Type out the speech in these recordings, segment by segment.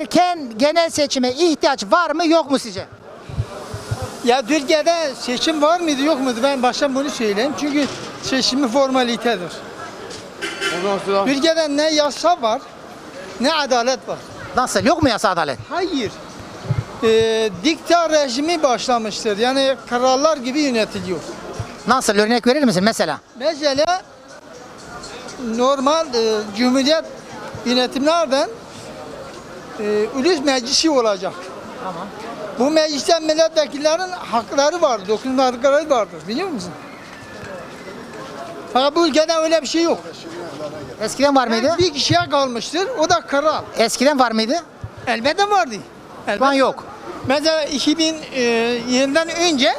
erken genel seçime ihtiyaç var mı yok mu sizce? Ya Türkiye'de seçim var mıydı yok muydu? Ben baştan bunu söyleyeyim. Çünkü seçimi formalitedir. Türkiye'de ne yasa var ne adalet var. Nasıl yok mu yasa adalet? Hayır. Ee, dikta rejimi başlamıştır. Yani krallar gibi yönetiliyor. Nasıl örnek verir misin mesela? Mesela normal e, cumhuriyet yönetimlerden e, ulus meclisi olacak. Tamam. Bu mecliste milletvekillerinin hakları var, dokunma hakları vardır biliyor musun? Fakat bu ülkede öyle bir şey yok. Eskiden var mıydı? Bir kişiye kalmıştır, o da kral. Eskiden var mıydı? Elbette vardı. Şu Elbette. yok. Mesela 2000 e, yıldan önce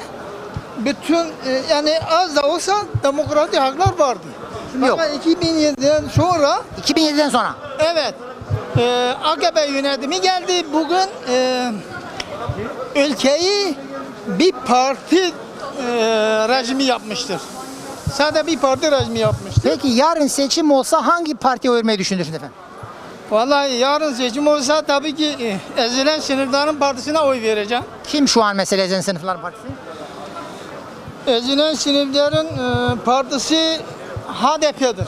bütün e, yani az da olsa demokratik haklar vardı. Yok. Fakat 2007'den sonra 2007'den sonra. evet e, AKP yönetimi geldi. Bugün e, ülkeyi bir parti e, rejimi yapmıştır. Sadece bir parti rejimi yapmıştır. Peki yarın seçim olsa hangi partiye oy vermeyi düşünürsün efendim? Vallahi yarın seçim olsa tabii ki e, ezilen sınıfların partisine oy vereceğim. Kim şu an mesela Ezen Sınıflar Partisi? Ezilen sınıfların e, partisi HDP'dir.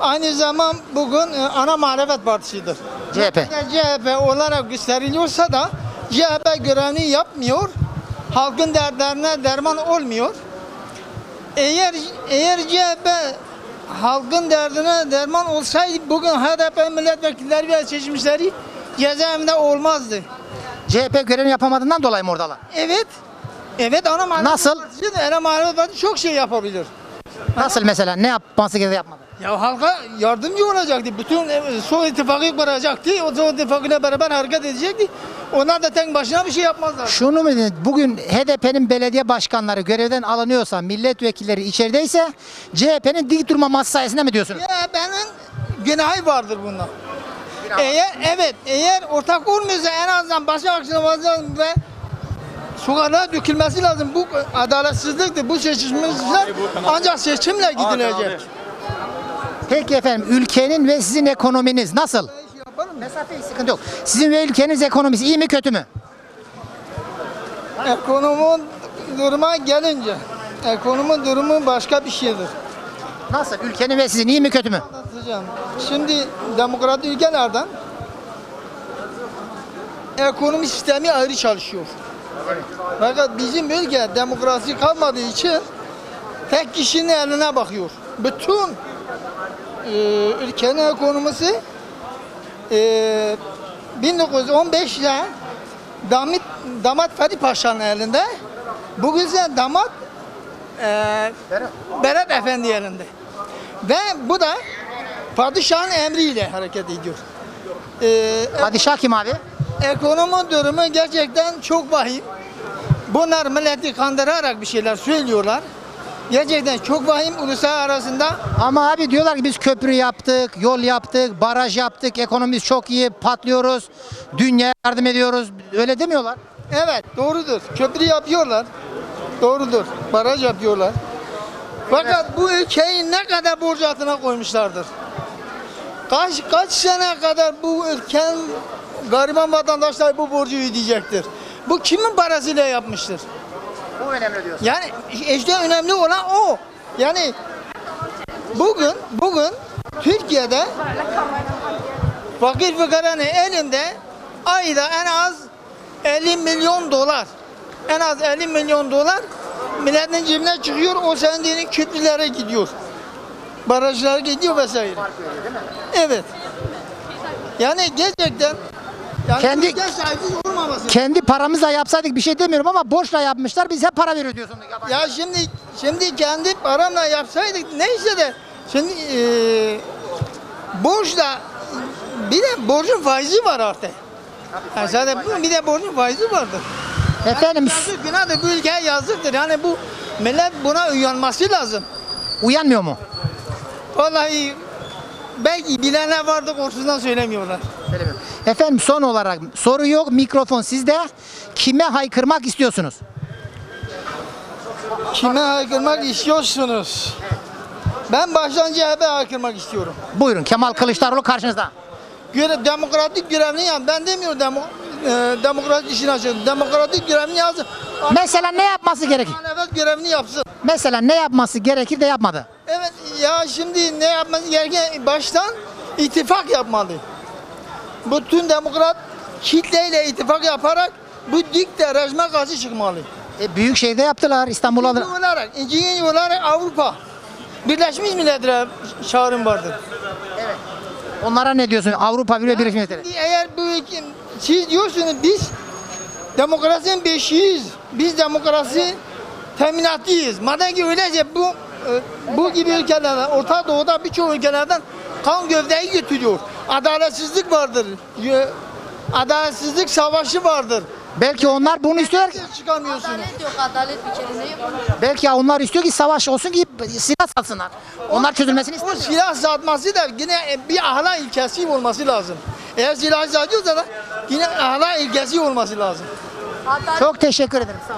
Aynı zaman bugün e, ana muhalefet partisidir. CHP. CHP olarak gösteriliyorsa da CHP görevini yapmıyor. Halkın dertlerine derman olmuyor. Eğer eğer CHP halkın derdine derman olsaydı bugün HDP milletvekilleri ve seçmişleri cezaevinde olmazdı. CHP görevini yapamadığından dolayı mı oradalar? Evet. Evet ana muhalefet Nasıl? partisi de ana muhalefet partisi çok şey yapabilir. Nasıl mesela? Ne yapması gerekiyor yapmadı? Ya halka yardımcı olacaktı. Bütün e, Sol ittifakı kuracaktı. O Sol ittifakıyla beraber hareket edecekti. Onlar da tek başına bir şey yapmazlar. Şunu mu dedin? Bugün HDP'nin belediye başkanları görevden alınıyorsa, milletvekilleri içerideyse CHP'nin dik durmaması sayesinde mi diyorsunuz? Ya benim günahı vardır bunda. Eğer evet eğer ortak olmuyorsa en azından başa akşamı ve sokaklara dökülmesi lazım. Bu adaletsizliktir. Bu seçimler ancak seçimle gidilecek. Peki efendim ülkenin ve sizin ekonominiz nasıl? Yapalım mı? Mesafe sıkıntı yok. Sizin ve ülkeniz ekonomisi iyi mi kötü mü? Ekonomi duruma gelince ekonomi durumu başka bir şeydir. Nasıl? Ülkenin ve sizin iyi mi kötü mü? Anlatacağım. Şimdi demokratik ülkelerden ekonomi sistemi ayrı çalışıyor. Fakat bizim ülke demokrasi kalmadığı için tek kişinin eline bakıyor. Bütün e, ülkenin ekonomisi e, 1915'te Damat, damat Fethi Paşa'nın elinde. Bugün ise damat e, Berat Efendi elinde. Ve bu da padişahın emriyle hareket ediyor. Ee, Padişah kim abi? ekonomi durumu gerçekten çok vahim. Bunlar milleti kandırarak bir şeyler söylüyorlar. Gerçekten çok vahim uluslar arasında. Ama abi diyorlar ki biz köprü yaptık, yol yaptık, baraj yaptık, ekonomimiz çok iyi, patlıyoruz, dünya yardım ediyoruz. Öyle demiyorlar. Evet doğrudur. Köprü yapıyorlar. Doğrudur. Baraj yapıyorlar. Fakat bu ülkeyi ne kadar borç altına koymuşlardır. Kaç kaç sene kadar bu ülkenin gariban vatandaşlar bu borcu ödeyecektir. Bu kimin parasıyla yapmıştır? Bu önemli diyorsun. Yani işte önemli olan o. Yani bugün bugün Türkiye'de fakir fukaranın elinde ayda en az 50 milyon dolar en az 50 milyon dolar milletin cebine çıkıyor o sendiğinin köprülere gidiyor. Barajlara gidiyor vesaire. Evet. Yani gerçekten yani Kendi- sahibi. Kendi paramızla yapsaydık bir şey demiyorum ama borçla yapmışlar biz hep para veriyor diyorsun. Ya şimdi şimdi kendi paramla yapsaydık neyse de şimdi eee borçla bir de borcun faizi var artık. Yani zaten bu bir de borcun faizi vardır. Efendim Yazık günahdır bu ülkeye yazıktır. Yani bu millet buna uyanması lazım. uyanmıyor mu? Vallahi belki bilenler vardı korkusundan söylemiyorlar. Efendim son olarak soru yok mikrofon sizde. Kime haykırmak istiyorsunuz? Kime haykırmak istiyorsunuz? Ben baştan CHP haykırmak istiyorum. Buyurun Kemal Kılıçdaroğlu karşınızda. göre, demokratik görevini yap. Ben demiyorum demo, e, demokratik işini açın. Demokratik görevini yapsın. Mesela ne yapması gerekir? Muhalefet görevini yapsın. Mesela ne yapması gerekir de yapmadı. Evet ya şimdi ne yapması gereken baştan ittifak yapmalı. Bütün demokrat kitleyle ittifak yaparak bu dikte rejime karşı çıkmalı. E, büyük şeyde yaptılar İstanbul'a. İkinci olarak, ikinci olarak Avrupa. Birleşmiş Milletler'e çağrım vardır. Onlara ne diyorsun? Avrupa Birliği Birleşmiş Milletleri. Eğer bu siz diyorsunuz biz demokrasinin beşiğiyiz. Biz demokrasi teminatıyız. Madem ki öyleyse bu e, bu gibi ülkelerden, Orta Doğu'da birçok ülkelerden kan gövdeyi götürüyor. Adaletsizlik vardır. Adaletsizlik savaşı vardır. Belki onlar bunu istiyor. ki- çıkamıyorsunuz. Adalet yok, adalet bir kere ne? Belki onlar istiyor ki savaş olsun ki silah satsınlar. Onlar çözülmesini O istemiyor. silah satması da yine bir ahlak ilkesi olması lazım. Eğer silah satıyorsa da yine ahlak ilkesi olması lazım. Adalet Çok teşekkür ederim. Sağ.